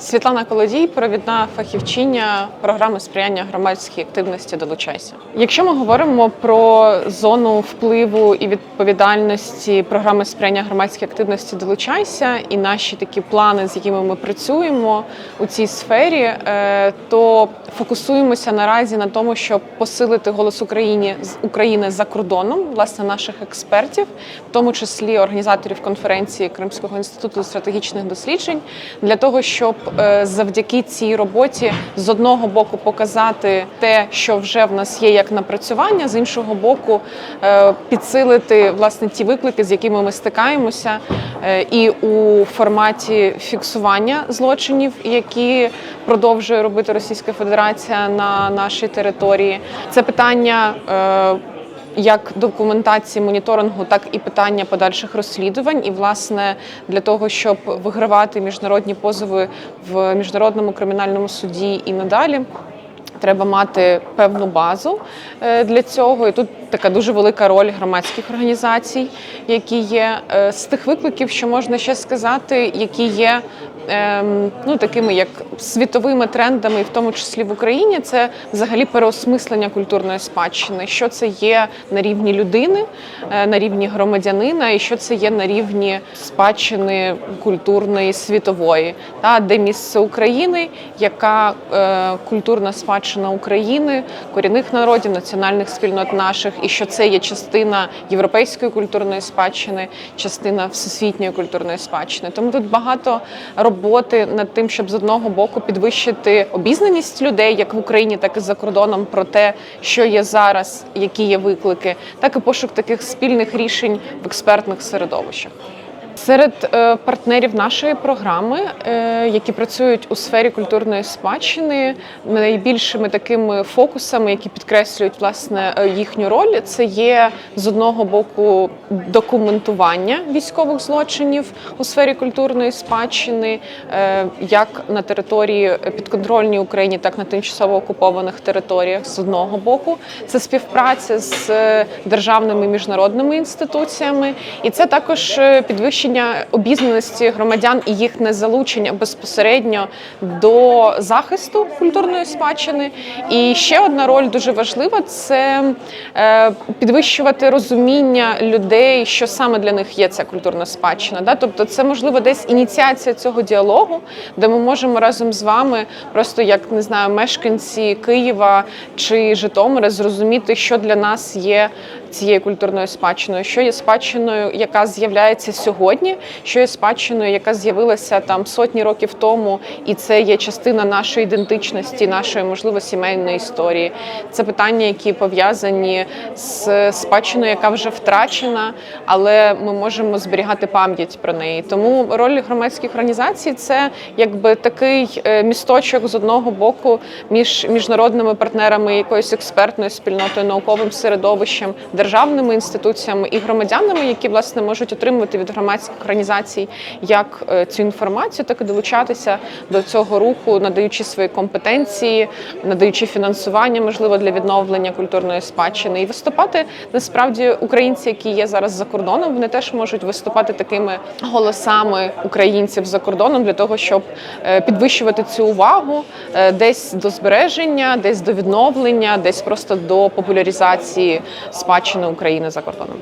Світлана Колодій, провідна фахівчиня програми сприяння громадській активності Долучайся. Якщо ми говоримо про зону впливу і відповідальності програми сприяння громадській активності Долучайся і наші такі плани, з якими ми працюємо у цій сфері, е, то фокусуємося наразі на тому, щоб посилити голос Україні з України за кордоном, власне, наших експертів, в тому числі організаторів конференції Кримського інституту стратегічних досліджень, для того, щоб завдяки цій роботі з одного боку показати те, що вже в нас є як напрацювання, з іншого боку, е, підсилити власне ті виклики, з якими ми стикаємося, е, і у форматі фіксування злочинів, які продовжує робити Російська Федерація на нашій території. Це питання. Як документації моніторингу, так і питання подальших розслідувань. І власне для того, щоб вигравати міжнародні позови в міжнародному кримінальному суді і надалі. Треба мати певну базу е, для цього, і тут така дуже велика роль громадських організацій, які є Е, з тих викликів, що можна ще сказати, які є ем, ну такими як світовими трендами, і в тому числі в Україні, це взагалі переосмислення культурної спадщини. Що це є на рівні людини, е, на рівні громадянина, і що це є на рівні спадщини культурної світової, та де місце України, яка культурна спадщина України, корінних народів, національних спільнот наших, і що це є частина європейської культурної спадщини, частина всесвітньої культурної спадщини. Тому тут багато роботи над тим, щоб з одного боку підвищити обізнаність людей, як в Україні, так і за кордоном, про те, що є зараз, які є виклики, так і пошук таких спільних рішень в експертних середовищах. Серед е, партнерів нашої програми, е, які працюють у сфері культурної спадщини, найбільшими такими фокусами, які підкреслюють власне е, їхню роль, це є з одного боку документування військових злочинів у сфері культурної спадщини, як на території підконтрольній Україні, так і на тимчасово окупованих територіях. З одного боку, це співпраця з державними міжнародними інституціями, і це також е, підвищення обізнаності громадян і їх незалучення безпосередньо до захисту культурної спадщини. І ще одна роль дуже важлива це е, підвищувати розуміння людей, що саме для них є ця культурна спадщина. Тобто, це можливо десь ініціація цього діалогу, де ми можемо разом з вами, просто як не знаю, мешканці Києва чи Житомира, зрозуміти, що для нас є цією культурною спадщиною, що є спадщиною, яка з'являється сьогодні, що є спадщиною, яка з'явилася там сотні років тому, і це є частина нашої ідентичності, нашої можливо сімейної історії. Це питання, які пов'язані з спадщиною, яка вже втрачена, але ми можемо зберігати пам'ять про неї. Тому роль громадських організацій це якби такий е, місточок з одного боку між міжнародними партнерами, якоюсь експертною спільнотою, науковим середовищем, державними інституціями і громадянами, які власне можуть отримувати від громадських організацій як е, цю інформацію, так і долучатися до цього руху, надаючи свої компетенції, надаючи фінансування, можливо, для відновлення культурної спадщини, і виступати насправді українці, які є зараз за кордоном, вони теж можуть виступати такими голосами українців за кордоном для того, щоб е, підвищувати цю увагу е, десь до збереження, десь до відновлення, десь просто до популяризації спадщини України за кордоном.